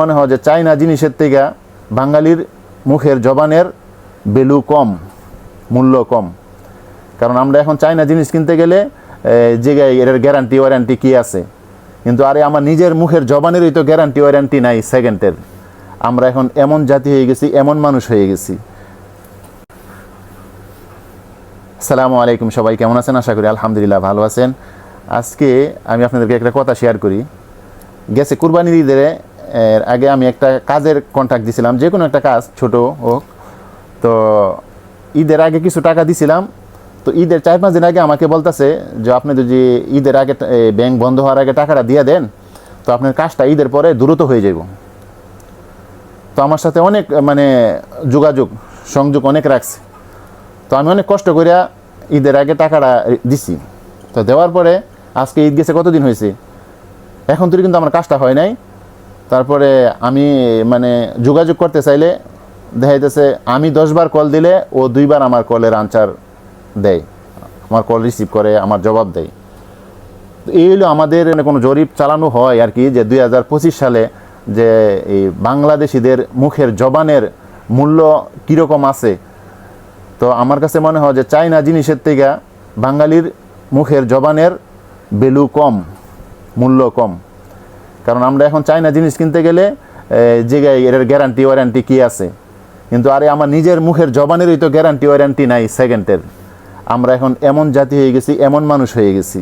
মনে হয় যে চাইনা জিনিসের থেকে বাঙালির মুখের জবানের ভ্যালু কম, মূল্য কম। কারণ আমরা এখন চাইনা জিনিস কিনতে গেলে যে এর গ্যারান্টি ওয়ারেন্টি কি আছে? কিন্তু আরে আমার নিজের মুখের জবানেরই তো গ্যারান্টি ওয়ারেন্টি নাই সেকেন্ডের আমরা এখন এমন জাতি হয়ে গেছি, এমন মানুষ হয়ে গেছি। সালামু আলাইকুম সবাই, কেমন আছেন? আশা করি আলহামদুলিল্লাহ ভালো আছেন। আজকে আমি আপনাদেরকে একটা কথা শেয়ার করি। গেছে কুরবানির ঈদের এর আগে আমি একটা কাজের কন্ট্যাক্ট দিছিলাম যে কোনো একটা কাজ, ছোট হোক। তো ঈদের আগে কিছু টাকা দিছিলাম। তো ঈদের চার পাঁচ দিন আগে আমাকে বলতেছে যে, আপনি যদি ঈদের আগে ব্যাংক বন্ধ হওয়ার আগে টাকাটা দিয়ে দেন, তো আপনার কাজটা ঈদের পরে দ্রুত হয়ে যাব তো আমার সাথে অনেক মানে যোগাযোগ, সংযোগ অনেক রাখছে। তো আমি অনেক কষ্ট করিয়া ঈদের আগে টাকাটা দিছি। তো দেওয়ার পরে আজকে ঈদ গেছে, কতদিন হয়েছে এখন তুই কিন্তু আমার কাজটা হয় নাই। তারপরে আমি মানে যোগাযোগ করতে চাইলে দেখা যাইতেছে আমি দশবার কল দিলে ও দুইবার আমার কলের আনসার দেয়। আমার কল রিসিভ করে, আমার জবাব দেয়। এই হলো আমাদের কোনো জরিপ চালানো হয় আর কি, যে দু হাজার পঁচিশ সালে যে এই বাংলাদেশিদের মুখের জবানের মূল্য কীরকম আছে। তো আমার কাছে মনে হয় যে চাইনা জিনিসের থেকে বাঙালির মুখের জবানের ভ্যালু কম, মূল্য কম। কারণ আমরা এখন চাইনা জিনিস কিনতে গেলে যে এর গ্যারান্টি ওয়ারেন্টি কী আছে? কিন্তু আরে আমার নিজের মুখের জবানেরই তো গ্যারান্টি ওয়ারেন্টি নাই সেকেন্ডের আমরা এখন এমন জাতি হয়ে গেছি, এমন মানুষ হয়ে গেছি।